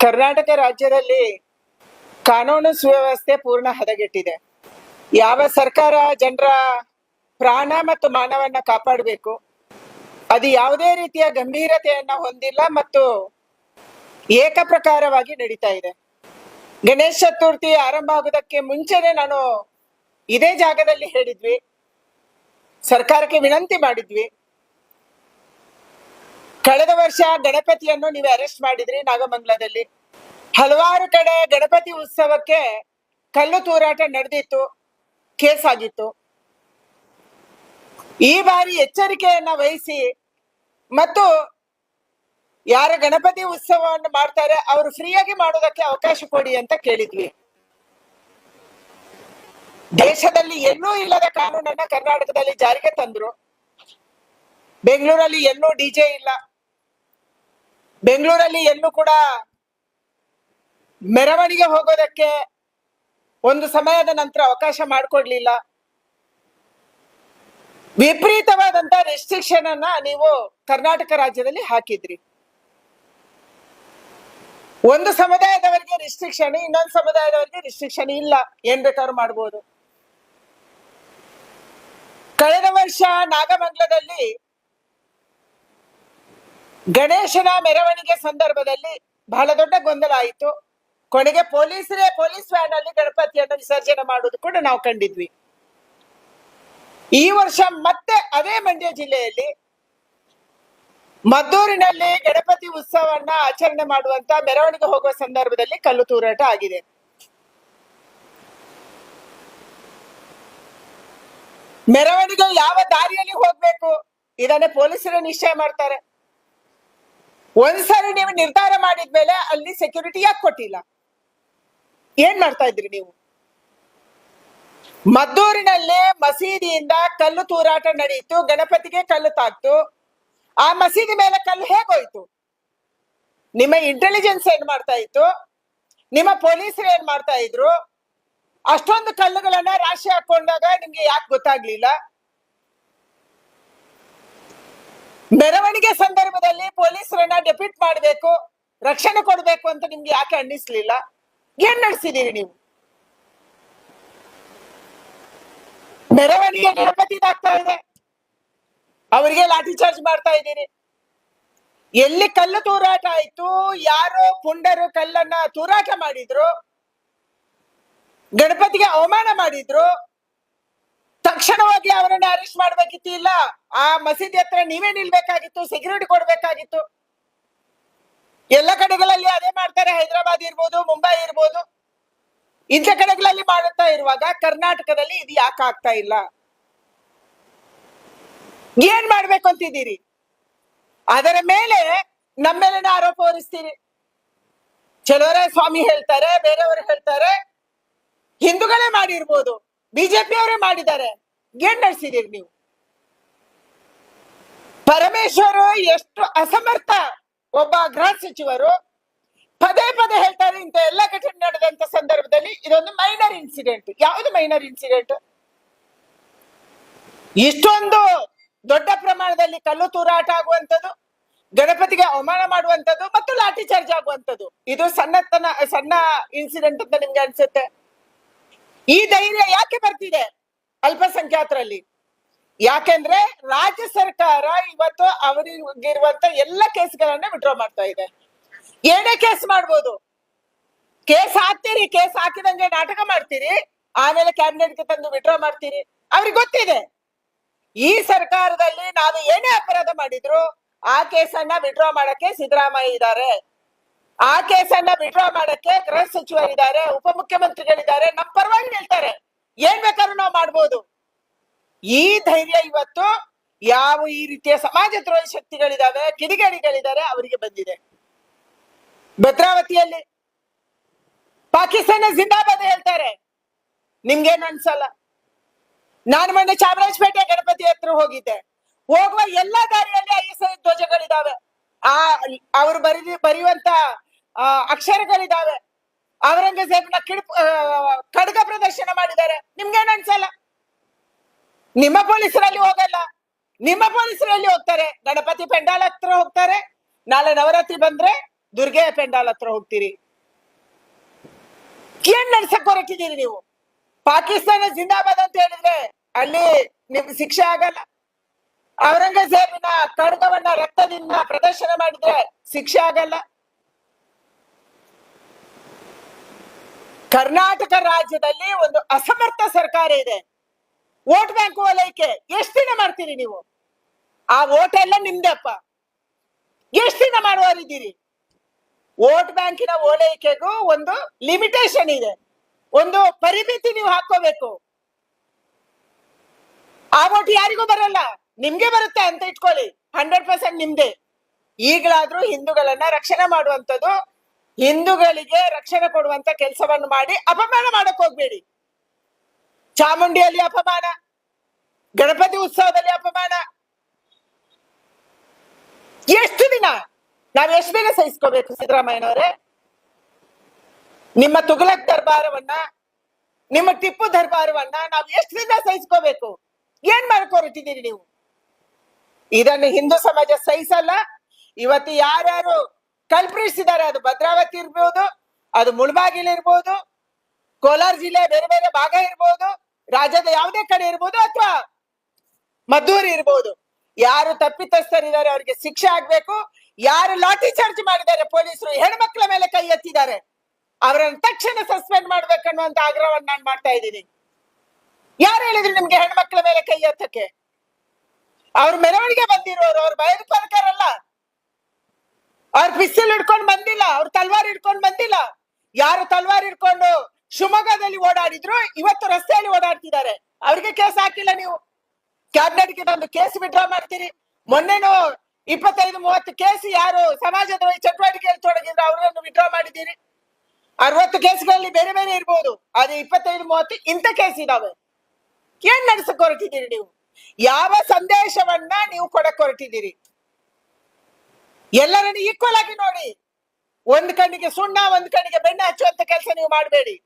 ಕರ್ನಾಟಕ ರಾಜ್ಯದಲ್ಲಿ ಕಾನೂನು ಸುವ್ಯವಸ್ಥೆ ಪೂರ್ಣ ಹದಗೆಟ್ಟಿದೆ. ಯಾವ ಸರ್ಕಾರ ಜನರ ಪ್ರಾಣ ಮತ್ತು ಮಾನವನ್ನ ಕಾಪಾಡಬೇಕು? ಅದು ಯಾವುದೇ ರೀತಿಯ ಗಂಭೀರತೆಯನ್ನ ಹೊಂದಿಲ್ಲ ಮತ್ತು ಏಕಪ್ರಕಾರವಾಗಿ ನಡೀತಾ ಇದೆ. ಗಣೇಶ ಚತುರ್ಥಿ ಆರಂಭ ಆಗೋದಕ್ಕೆ ಮುಂಚೆನೆ ನಾನು ಇದೇ ಜಾಗದಲ್ಲಿ ಹೇಳಿದ್ವಿ. ಸರ್ಕಾರಕ್ಕೆ ವಿನಂತಿ ಮಾಡಿದ್ವಿ. ಕಳೆದ ವರ್ಷ ಗಣಪತಿಯನ್ನು ನೀವು ಅರೆಸ್ಟ್ ಮಾಡಿದ್ರಿ ನಾಗಮಂಗಲದಲ್ಲಿ. ಹಲವಾರು ಕಡೆ ಗಣಪತಿ ಉತ್ಸವಕ್ಕೆ ಕಲ್ಲು ತೂರಾಟ ನಡೆದಿತ್ತು, ಕೇಸ್ ಆಗಿತ್ತು. ಈ ಬಾರಿ ಎಚ್ಚರಿಕೆಯನ್ನ ವಹಿಸಿ ಮತ್ತು ಯಾರ ಗಣಪತಿ ಉತ್ಸವವನ್ನು ಮಾಡ್ತಾರೆ ಅವರು ಫ್ರೀಯಾಗಿ ಮಾಡೋದಕ್ಕೆ ಅವಕಾಶ ಕೊಡಿ ಅಂತ ಕೇಳಿದ್ವಿ. ದೇಶದಲ್ಲಿ ಎಲ್ಲೂ ಇಲ್ಲದ ಕಾನೂನನ್ನ ಕರ್ನಾಟಕದಲ್ಲಿ ಜಾರಿಗೆ ತಂದ್ರು. ಬೆಂಗಳೂರಲ್ಲಿ ಎಲ್ಲೂ ಡಿಜೆ ಇಲ್ಲ. ಬೆಂಗಳೂರಲ್ಲಿ ಎಲ್ಲೂ ಕೂಡ ಮೆರವಣಿಗೆ ಹೋಗೋದಕ್ಕೆ ಒಂದು ಸಮಯದ ನಂತರ ಅವಕಾಶ ಮಾಡಿಕೊಡ್ಲಿಲ್ಲ. ವಿಪರೀತವಾದಂತ ರೆಸ್ಟ್ರಿಕ್ಷನ್ ಅನ್ನ ನೀವು ಕರ್ನಾಟಕ ರಾಜ್ಯದಲ್ಲಿ ಹಾಕಿದ್ರಿ. ಒಂದು ಸಮುದಾಯದವರಿಗೆ ರಿಸ್ಟ್ರಿಕ್ಷನ್ ಇನ್ನೊಂದು ಸಮುದಾಯದವರಿಗೆ ರಿಸ್ಟ್ರಿಕ್ಷನ್ ಇಲ್ಲ. ಏನ್ ಬೇಕಾದ್ರೂ ಮಾಡ್ಬೋದು. ಕಳೆದ ವರ್ಷ ನಾಗಮಂಗಲದಲ್ಲಿ ಗಣೇಶನ ಮೆರವಣಿಗೆ ಸಂದರ್ಭದಲ್ಲಿ ಬಹಳ ದೊಡ್ಡ ಗೊಂದಲ ಆಯಿತು. ಕೊನೆಗೆ ಪೊಲೀಸರೇ, ಪೊಲೀಸ್ ವ್ಯಾನ್ ಅಲ್ಲಿ ಗಣಪತಿಯನ್ನು ವಿಸರ್ಜನೆ ಮಾಡುವುದು ಕೂಡ ನಾವು ಕಂಡಿದ್ವಿ. ಈ ವರ್ಷ ಮತ್ತೆ ಅದೇ ಮಂಡ್ಯ ಜಿಲ್ಲೆಯಲ್ಲಿ ಮದ್ದೂರಿನಲ್ಲಿ ಗಣಪತಿ ಉತ್ಸವವನ್ನ ಆಚರಣೆ ಮಾಡುವಂತ ಮೆರವಣಿಗೆ ಹೋಗುವ ಸಂದರ್ಭದಲ್ಲಿ ಕಲ್ಲು ತೂರಾಟ ಆಗಿದೆ. ಮೆರವಣಿಗೆ ಯಾವ ದಾರಿಯಲ್ಲಿ ಹೋಗ್ಬೇಕು? ಇದನ್ನೇ ಪೊಲೀಸರು ನಿಶ್ಚಯ ಮಾಡ್ತಾರೆ. ಒಂದ್ಸರಿ ನೀವು ನಿರ್ಧಾರ ಮಾಡಿದ್ಮೇಲೆ ಅಲ್ಲಿ ಸೆಕ್ಯೂರಿಟಿ ಯಾಕೆ ಕೊಟ್ಟಿಲ್ಲ? ಏನ್ ಮಾಡ್ತಾ ಇದ್ರಿ ನೀವು? ಮದ್ದೂರಿನಲ್ಲಿ ಮಸೀದಿಯಿಂದ ಕಲ್ಲು ತೂರಾಟ ನಡೆಯಿತು, ಗಣಪತಿಗೆ ಕಲ್ಲು ತಾಕ್ತು ಆ ಮಸೀದಿ ಮೇಲೆ ಕಲ್ಲು ಹೇಗೋಯ್ತು ನಿಮ್ಮ ಇಂಟೆಲಿಜೆನ್ಸ್ ಏನ್ ಮಾಡ್ತಾ ಇತ್ತು? ನಿಮ್ಮ ಪೊಲೀಸರು ಏನ್ ಮಾಡ್ತಾ ಇದ್ರು? ಅಷ್ಟೊಂದು ಕಲ್ಲುಗಳನ್ನ ರಾಶಿ ಹಾಕೊಂಡಾಗ ನಿಮ್ಗೆ ಯಾಕೆ ಗೊತ್ತಾಗ್ಲಿಲ್ಲ? ಮೆರವಣಿಗೆ ಸಂದರ್ಭದಲ್ಲಿ ಪೊಲೀಸರನ್ನ ಡೆಪ್ಯೂಟ್ ಮಾಡಬೇಕು, ರಕ್ಷಣೆ ಕೊಡಬೇಕು ಅಂತ ನಿಮ್ಗೆ ಯಾಕೆ ಅನ್ನಿಸ್ಲಿಲ್ಲ? ಏನ್ ನಡೆಸಿದೀರಿ ನೀವು? ಮೆರವಣಿಗೆ ಗಣಪತಿದಾಗ್ತಾ ಇದೆ. ಅವರಿಗೆ ಲಾಠಿ ಚಾರ್ಜ್ ಮಾಡ್ತಾ ಇದ್ದೀರಿ. ಎಲ್ಲಿ ಕಲ್ಲು ತೂರಾಟ ಆಯ್ತು, ಯಾರು ಪುಂಡರು ಕಲ್ಲನ್ನ ತೂರಾಟ ಮಾಡಿದ್ರು, ಗಣಪತಿಗೆ ಅವಮಾನ ಮಾಡಿದ್ರು ತಕ್ಷಣವಾಗಿ ಅವರನ್ನ ಅರೆಸ್ಟ್ ಮಾಡ್ಬೇಕಿತ್ತು ಇಲ್ಲ? ಆ ಮಸೀದಿ ಹತ್ರ ನೀವೇ ನಿಲ್ಬೇಕಾಗಿತ್ತು ಸೆಕ್ಯೂರಿಟಿ ಕೊಡ್ಬೇಕಾಗಿತ್ತು. ಎಲ್ಲ ಕಡೆಗಳಲ್ಲಿ ಅದೇ ಮಾಡ್ತಾರೆ. ಹೈದರಾಬಾದ್ ಇರ್ಬೋದು, ಮುಂಬೈ ಇರ್ಬೋದು. ಇಂಥ ಕಡೆಗಳಲ್ಲಿ ಮಾಡುತ್ತಾ ಇರುವಾಗ ಕರ್ನಾಟಕದಲ್ಲಿ ಇದು ಯಾಕೆ ಆಗ್ತಾ ಇಲ್ಲ? ಏನ್ ಮಾಡ್ಬೇಕು ಅಂತಿದ್ದೀರಿ? ಅದರ ಮೇಲೆ ನಮ್ಮೇಲಿನ ಆರೋಪ ಹೊರಿಸ್ತೀರಿ. ಕೆಲವರೇ ಸ್ವಾಮಿ ಹೇಳ್ತಾರೆ, ಬೇರೆಯವರು ಹೇಳ್ತಾರೆ. ಹಿಂದೂಗಳೇ ಮಾಡಿರ್ಬೋದು. ಬಿಜೆಪಿ ಅವರೇ ಮಾಡಿದ್ದಾರೆ. ಏನ್ ನಡೆಸಿದೀರಿ ನೀವು. ಪರಮೇಶ್ವರ್ ಎಷ್ಟು ಅಸಮರ್ಥ ಒಬ್ಬ ಗೃಹ ಸಚಿವರು. ಪದೇ ಪದೇ ಹೇಳ್ತಾರೆ ಇಂತ ಎಲ್ಲ ಘಟನೆ ನಡೆದಂತ ಸಂದರ್ಭದಲ್ಲಿ ಇದೊಂದು ಮೈನರ್ ಇನ್ಸಿಡೆಂಟ್ ಯಾವುದು ಮೈನರ್ ಇನ್ಸಿಡೆಂಟ್ ಇಷ್ಟೊಂದು ದೊಡ್ಡ ಪ್ರಮಾಣದಲ್ಲಿ ಕಲ್ಲು ತೂರಾಟ ಆಗುವಂಥದ್ದು, ಗಣಪತಿಗೆ ಅವಮಾನ ಮಾಡುವಂತದ್ದು ಮತ್ತು ಲಾಠಿ ಚಾರ್ಜ್ ಆಗುವಂಥದ್ದು. ಇದು ಸಣ್ಣತನ, ಸಣ್ಣ ಇನ್ಸಿಡೆಂಟ್ ಅಂತ ನಿಮ್ಗೆ ಅನ್ಸುತ್ತೆ. ಈ ಧೈರ್ಯ ಯಾಕೆ ಬರ್ತಿದೆ ಅಲ್ಪಸಂಖ್ಯಾತರಲ್ಲಿ? ಯಾಕೆಂದ್ರೆ ರಾಜ್ಯ ಸರ್ಕಾರ ಇವತ್ತು ಅವರಿಗಿರುವಂತ ಎಲ್ಲ ಕೇಸ್ಗಳನ್ನ ವಿಡ್ರಾ ಮಾಡ್ತಾ ಇದೆ. ಏನೇ ಕೇಸ್ ಮಾಡ್ಬೋದು. ಕೇಸ್ ಹಾಕ್ತೀರಿ, ಕೇಸ್ ಹಾಕಿದಂಗೆ ನಾಟಕ ಮಾಡ್ತೀರಿ, ಆಮೇಲೆ ಕ್ಯಾಬಿನೆಟ್ಗೆ ತಂದು ವಿಡ್ರಾ ಮಾಡ್ತೀರಿ. ಅವ್ರಿಗೆ ಗೊತ್ತಿದೆ. ಈ ಸರ್ಕಾರದಲ್ಲಿ ನಾವು ಏನೇ ಅಪರಾಧ ಮಾಡಿದ್ರು, ಆ ಕೇಸನ್ನ ವಿಡ್ರಾ ಮಾಡಕ್ಕೆ ಸಿದ್ದರಾಮಯ್ಯ ಇದ್ದಾರೆ. ಆ ಕೇಸನ್ನ ವಿಡ್ರಾ ಮಾಡಕ್ಕೆ ಗೃಹ ಸಚಿವರಿದ್ದಾರೆ ಉಪಮುಖ್ಯಮಂತ್ರಿಗಳಿದ್ದಾರೆ. ನಮ್ ಪರವಾಗಿ ಹೇಳ್ತಾರೆ. ಏನ್ ಬೇಕಾದ್ರೂ ನಾವು ಮಾಡ್ಬೋದು. ಈ ಧೈರ್ಯ ಇವತ್ತು ಯಾವ ಈ ರೀತಿಯ ಸಮಾಜ ದ್ರೋಹಿ ಶಕ್ತಿಗಳಿದಾವೆ ಕಿಡಿಗೇಡಿಗಳಿದ್ದಾರೆ, ಅವರಿಗೆ ಬಂದಿದೆ. ಭದ್ರಾವತಿಯಲ್ಲಿ ಪಾಕಿಸ್ತಾನ ಜಿಂದಾಬಾದ್ ಹೇಳ್ತಾರೆ. ನಿಮ್ಗೇನು ಅನ್ಸಲ್ಲ? ನಾನು ಮೊನ್ನೆ ಚಾಮರಾಜಪೇಟೆ ಗಣಪತಿ ಹತ್ರ ಹೋಗಿದ್ದೆ. ಹೋಗುವ ಎಲ್ಲಾ ದಾರಿಯಲ್ಲಿ ಐ ಎಸ್ ಐ ಧ್ವಜಗಳಿದಾವೆ ಆ, ಅವ್ರು ಬರಿ, ಬರೆಯುವಂತ ಆ, ಅಕ್ಷರಗಳಿದಾವೆ ಔರಂಗಜೇಬ್ನ ಕಿಡ್ ಖಡ್ಗ ಪ್ರದರ್ಶನ ಮಾಡಿದ್ದಾರೆ. ನಿಮ್ಗೇನ್ ಅನ್ಸಲ್ಲ ನಿಮ್ಮ ಪೊಲೀಸರಲ್ಲಿ ಹೋಗಲ್ಲ. ನಿಮ್ಮ ಪೊಲೀಸರಲ್ಲಿ ಹೋಗ್ತಾರೆ. ಗಣಪತಿ ಪೆಂಡಾಲ್ ಹತ್ರ ಹೋಗ್ತಾರೆ. ನಾಳೆ ನವರಾತ್ರಿ ಬಂದ್ರೆ ದುರ್ಗೆಯ ಪೆಂಡಾಲ್ ಹತ್ರ ಹೋಗ್ತೀರಿ. ಏನ್ ನಡ್ಸಕ್ ಹೊರಟಿದ್ದೀರಿ ನೀವು? ಪಾಕಿಸ್ತಾನ ಜಿಂದಾಬಾದ್ ಅಂತ ಹೇಳಿದ್ರೆ ಅಲ್ಲಿ ನಿಮ್ ಶಿಕ್ಷೆ ಆಗಲ್ಲ. ಔರಂಗಜೇಬಿನ ಖಡ್ಗವನ್ನ ರಕ್ತದಿಂದ ಪ್ರದರ್ಶನ ಮಾಡಿದ್ರೆ ಶಿಕ್ಷೆ ಆಗಲ್ಲ. ಕರ್ನಾಟಕ ರಾಜ್ಯದಲ್ಲಿ ಒಂದು ಅಸಮರ್ಥ ಸರ್ಕಾರ ಇದೆ. ವೋಟ್ ಬ್ಯಾಂಕ್ ಓಲೈಕೆ, ಎಷ್ಟು ದಿನ ಮಾಡ್ತೀರಿ ನೀವು? ಆ ವೋಟ್ ಎಲ್ಲ ನಿಮ್ದೆಪ್ಪ. ಎಷ್ಟು ದಿನ ಮಾಡುವರಿದ್ದೀರಿ ವೋಟ್ ಬ್ಯಾಂಕಿನ ಓಲೈಕೆಗೂ ಒಂದು ಲಿಮಿಟೇಷನ್ ಇದೆ. ಒಂದು ಪರಿಮಿತಿ ನೀವು ಹಾಕೋಬೇಕು ಆ ವೋಟ್ ಯಾರಿಗೂ ಬರಲ್ಲ. ನಿಮ್ಗೆ ಬರುತ್ತೆ ಅಂತ ಇಟ್ಕೊಳ್ಳಿ. ಹಂಡ್ರೆಡ್ ಪರ್ಸೆಂಟ್ ನಿಮ್ದೆ. ಈಗಲಾದ್ರೂ ಹಿಂದೂಗಳನ್ನ ರಕ್ಷಣೆ ಮಾಡುವಂತದ್ದು ಹಿಂದೂಗಳಿಗೆ ರಕ್ಷಣೆ ಕೊಡುವಂತ ಕೆಲಸವನ್ನು ಮಾಡಿ ಅಪಮಾನ ಮಾಡಕ್ ಹೋಗ್ಬೇಡಿ. ಚಾಮುಂಡಿಯಲ್ಲಿ ಅಪಮಾನ, ಗಣಪತಿ ಉತ್ಸವದಲ್ಲಿ ಅಪಮಾನ. ಎಷ್ಟು ದಿನ? ನಾವ್ ಎಷ್ಟು ದಿನ ಸಹಿಸ್ಕೋಬೇಕು ಸಿದ್ದರಾಮಯ್ಯನವರೇ? ನಿಮ್ಮ ತುಗಲಕ್ ದರ್ಬಾರವನ್ನ, ನಿಮ್ಮ ಟಿಪ್ಪು ದರ್ಬಾರವನ್ನ ನಾವು ಎಷ್ಟು ದಿನ ಸಹಿಸ್ಕೋಬೇಕು? ಏನ್ ಮಾಡ್ಕೊರಿಟ್ಟಿದ್ದೀರಿ ನೀವು? ಇದನ್ನು ಹಿಂದೂ ಸಮಾಜ ಸಹಿಸಲ್ಲ. ಇವತ್ತು ಯಾರ್ಯಾರು ಕಲ್ಪಿಸಿದ್ದಾರೆ. ಅದು ಭದ್ರಾವತಿ ಇರ್ಬೋದು, ಅದು ಮುಳಬಾಗಿಲ್ ಇರ್ಬೋದು, ಕೋಲಾರ ಜಿಲ್ಲೆ ಬೇರೆ ಬೇರೆ ಭಾಗ ಇರ್ಬೋದು, ರಾಜ್ಯದ ಯಾವುದೇ ಕಡೆ ಇರ್ಬೋದು ಅಥವಾ ಮದ್ದೂರಿ ಇರ್ಬೋದು. ಯಾರು ತಪ್ಪಿತಸ್ಥರಿದ್ದಾರೆ, ಅವರಿಗೆ ಶಿಕ್ಷೆ ಆಗ್ಬೇಕು. ಯಾರು ಲಾಠಿ ಚಾರ್ಜ್ ಮಾಡಿದ್ದಾರೆ, ಪೊಲೀಸರು ಹೆಣ್ಮಕ್ಳ ಮೇಲೆ ಕೈ ಎತ್ತಿದ್ದಾರೆ. ಅವರನ್ನು ತಕ್ಷಣ ಸಸ್ಪೆಂಡ್ ಮಾಡ್ಬೇಕನ್ನುವಂತ ಆಗ್ರಹವನ್ನು ನಾನು ಮಾಡ್ತಾ ಇದ್ದೀನಿ. ಯಾರು ಹೇಳಿದ್ರು ನಿಮ್ಗೆ ಹೆಣ್ಮಕ್ಳ ಮೇಲೆ ಕೈ ಎತ್ತಕ್ಕೆ? ಅವ್ರ ಮೆರವಣಿಗೆ ಬಂದಿರೋರು, ಅವ್ರ ಭಯೋತ್ಪಾದಕರಲ್ಲ ಅವ್ರ ಪಿಸ್ತಲ್ ಹಿಡ್ಕೊಂಡು ಬಂದಿಲ್ಲ, ಅವ್ರ ತಲ್ವಾರ್ ಹಿಡ್ಕೊಂಡು ಬಂದಿಲ್ಲ. ಯಾರು ತಲ್ವಾರ್ ಹಿಡ್ಕೊಂಡು ಶಿವಮೊಗ್ಗದಲ್ಲಿ ಓಡಾಡಿದ್ರು, ಇವತ್ತು ರಸ್ತೆಯಲ್ಲಿ ಓಡಾಡ್ತಿದ್ದಾರೆ. ಅವ್ರಿಗೆ ಕೇಸ್ ಹಾಕಿಲ್ಲ ನೀವು. ಕ್ಯಾಬಿನೆಟ್ಗೆ ಒಂದು ಕೇಸ್ ವಿಡ್ರಾ ಮಾಡ್ತೀರಿ. ಮೊನ್ನೆನು ಇಪ್ಪತ್ತೈದು, ಮೂವತ್ತು ಕೇಸ್ ಯಾರು ಸಮಾಜದ ಚಟುವಟಿಕೆಯಲ್ಲಿ ತೊಡಗಿದ್ರು, ಅವರನ್ನು ವಿಡ್ರಾ ಮಾಡಿದ್ದೀರಿ. ಅರವತ್ತು ಕೇಸ್ಗಳಲ್ಲಿ ಬೇರೆ ಬೇರೆ ಇರ್ಬೋದು ಅದು ಇಪ್ಪತ್ತೈದು, ಮೂವತ್ತು ಇಂಥ ಕೇಸ್ ಇದಾವೆ. ಏನ್ ನಡ್ಸಕ್ ಹೊರಟಿದ್ದೀರಿ ನೀವು? ಯಾವ ಸಂದೇಶವನ್ನ ನೀವು ಕೊಡಕ್ ಹೊರಟಿದ್ದೀರಿ? ಎಲ್ಲರನ್ನು ಈಕ್ವಲ್ ಆಗಿ ನೋಡಿ. ಒಂದ್ ಕಣ್ಣಿಗೆ ಸುಣ್ಣ ಒಂದ್ ಕಣ್ಣಿಗೆ ಬೆಣ್ಣೆ ಹಚ್ಚುವಂತ ಕೆಲಸ ನೀವು ಮಾಡಬೇಡಿ.